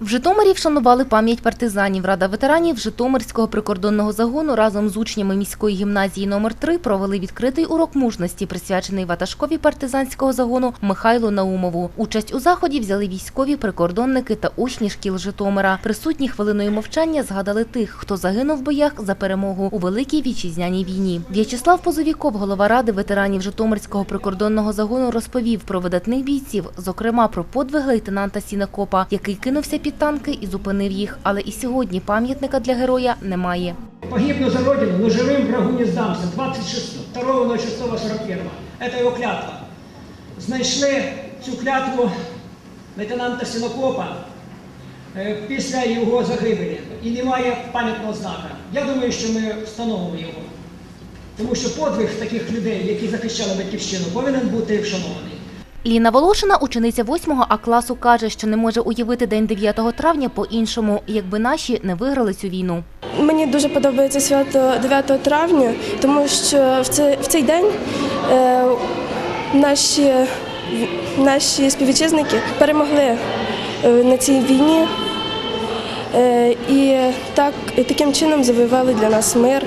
В Житомирі вшанували пам'ять партизанів. Рада ветеранів Житомирського прикордонного загону разом з учнями міської гімназії номер 3 провели відкритий урок мужності, присвячений ватажкові партизанського загону Михайлу Наумову. Участь у заході взяли військові, прикордонники та учні шкіл Житомира. Присутні хвилиною мовчання згадали тих, хто загинув в боях за перемогу у великій вітчизняній війні. В'ячеслав Позовіков, голова ради ветеранів Житомирського прикордонного загону, розповів про видатних бійців, зокрема про подвиг лейтенанта Сінакопа, який кинувся під танки і зупинив їх. Але і сьогодні пам'ятника для героя немає. Погибну за Родину, но живым врагу не сдамся. 22.06.41. Это його клятва. Знайшли цю клятву лейтенанта Сінокопа е, після його загибелі. І немає пам'ятного знака. Я думаю, що ми встановимо його. Тому що подвиг таких людей, які захищали батьківщину, повинен бути вшанований. Ліна Волошина, учениця 8 А класу, каже, що не може уявити день 9 травня по-іншому, якби наші не виграли цю війну. Мені дуже подобається свято 9 травня, тому що в цей, в цей день е, наші, наші співвітчизники перемогли е, на цій війні е, і так, і таким чином завоювали для нас мир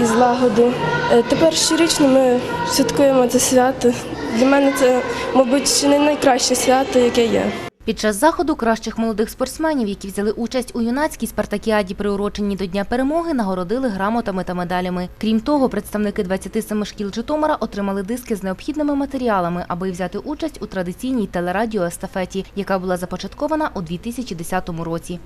і злагоду. Е, тепер щорічно ми святкуємо це свято. Для мене це, мабуть, не найкраще свято, яке є. Під час заходу кращих молодих спортсменів, які взяли участь у юнацькій спартакіаді, приуроченій до Дня перемоги, нагородили грамотами та медалями. Крім того, представники 27 шкіл Житомира отримали диски з необхідними матеріалами, аби взяти участь у традиційній телерадіоестафеті, яка була започаткована у 2010 році.